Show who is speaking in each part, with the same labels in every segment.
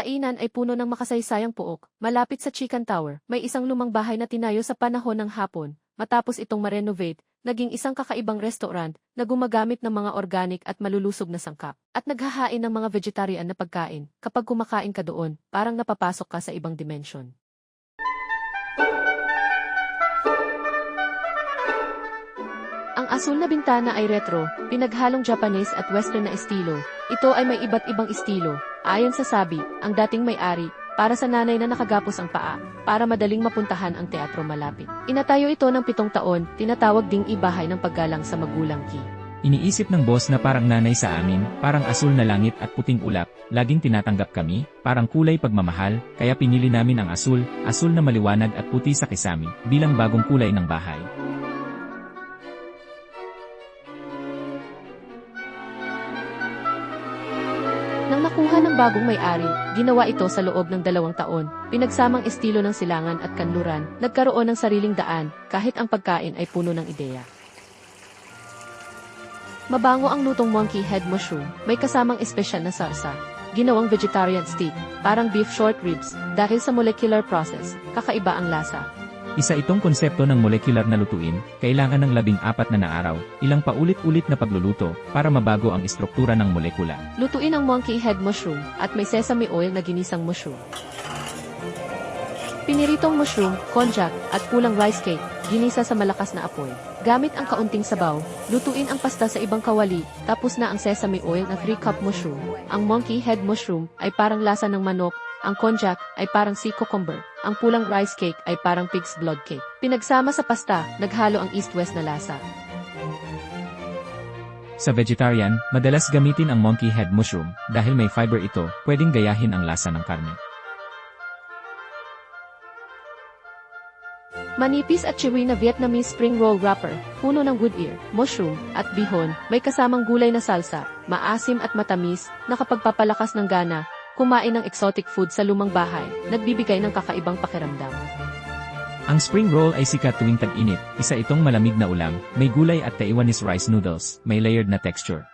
Speaker 1: Ang tainan ay puno ng makasaysayang puok, malapit sa Chicken Tower. May isang lumang bahay na tinayo sa panahon ng hapon. Matapos itong ma-renovate, naging isang kakaibang restaurant na gumagamit ng mga organic at malulusog na sangkap. At naghahain ng mga vegetarian na pagkain. Kapag kumakain ka doon, parang napapasok ka sa ibang dimension. Ang asul na bintana ay retro, pinaghalong Japanese at Western na estilo. Ito ay may iba't ibang estilo. Ayon sa sabi, ang dating may-ari, para sa nanay na nakagapos ang paa, para madaling mapuntahan ang teatro malapit. Inatayo ito ng pitong taon, tinatawag ding ibahay ng paggalang sa magulang ki.
Speaker 2: Iniisip ng boss na parang nanay sa amin, parang asul na langit at puting ulap, laging tinatanggap kami, parang kulay pagmamahal, kaya pinili namin ang asul, asul na maliwanag at puti sa kisami, bilang bagong kulay ng bahay.
Speaker 1: Nang nakuha ng bagong may-ari, ginawa ito sa loob ng dalawang taon. Pinagsamang estilo ng silangan at kanluran, nagkaroon ng sariling daan, kahit ang pagkain ay puno ng ideya. Mabango ang lutong monkey head mushroom, may kasamang espesyal na sarsa. Ginawang vegetarian steak, parang beef short ribs, dahil sa molecular process, kakaiba ang lasa.
Speaker 2: Isa itong konsepto ng molecular na lutuin, kailangan ng labing apat na na araw, ilang paulit-ulit na pagluluto, para mabago ang istruktura ng molekula.
Speaker 1: Lutuin ang monkey head mushroom at may sesame oil na ginisang mushroom. Piniritong mushroom, konjac, at pulang rice cake, ginisa sa malakas na apoy. Gamit ang kaunting sabaw, lutuin ang pasta sa ibang kawali, tapos na ang sesame oil na 3 cup mushroom. Ang monkey head mushroom ay parang lasa ng manok, ang konjac ay parang sea cucumber, ang pulang rice cake ay parang pig's blood cake. Pinagsama sa pasta, naghalo ang east-west na lasa.
Speaker 2: Sa vegetarian, madalas gamitin ang monkey head mushroom, dahil may fiber ito, pwedeng gayahin ang lasa ng karne.
Speaker 1: Manipis at chewy na Vietnamese spring roll wrapper, puno ng wood ear, mushroom, at bihon, may kasamang gulay na salsa, maasim at matamis, nakapagpapalakas ng gana, kumain ng exotic food sa lumang bahay, nagbibigay ng kakaibang pakiramdam.
Speaker 2: Ang spring roll ay sikat tuwing tag-init, isa itong malamig na ulam, may gulay at Taiwanese rice noodles, may layered na texture.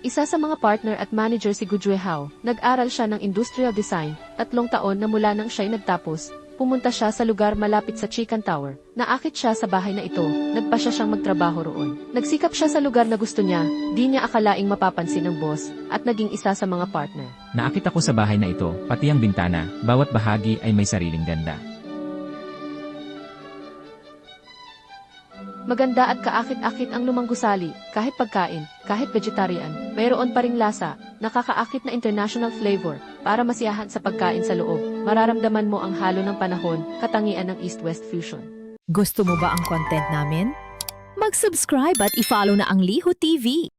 Speaker 1: Isa sa mga partner at manager si Gujue Hao, nag-aral siya ng industrial design, tatlong taon na mula nang siya'y nagtapos, pumunta siya sa lugar malapit sa Chicken Tower, naakit siya sa bahay na ito, nagpa siya siyang magtrabaho roon. Nagsikap siya sa lugar na gusto niya, di niya akalaing mapapansin ng boss, at naging isa sa mga partner.
Speaker 2: Naakit ako sa bahay na ito, pati ang bintana, bawat bahagi ay may sariling ganda.
Speaker 1: Maganda at kaakit-akit ang lumang gusali, kahit pagkain, kahit vegetarian, mayroon pa ring lasa, nakakaakit na international flavor, para masiyahan sa pagkain sa loob, mararamdaman mo ang halo ng panahon, katangian ng East-West fusion.
Speaker 3: Gusto mo ba ang content namin? Mag-subscribe at i-follow na ang Liho TV.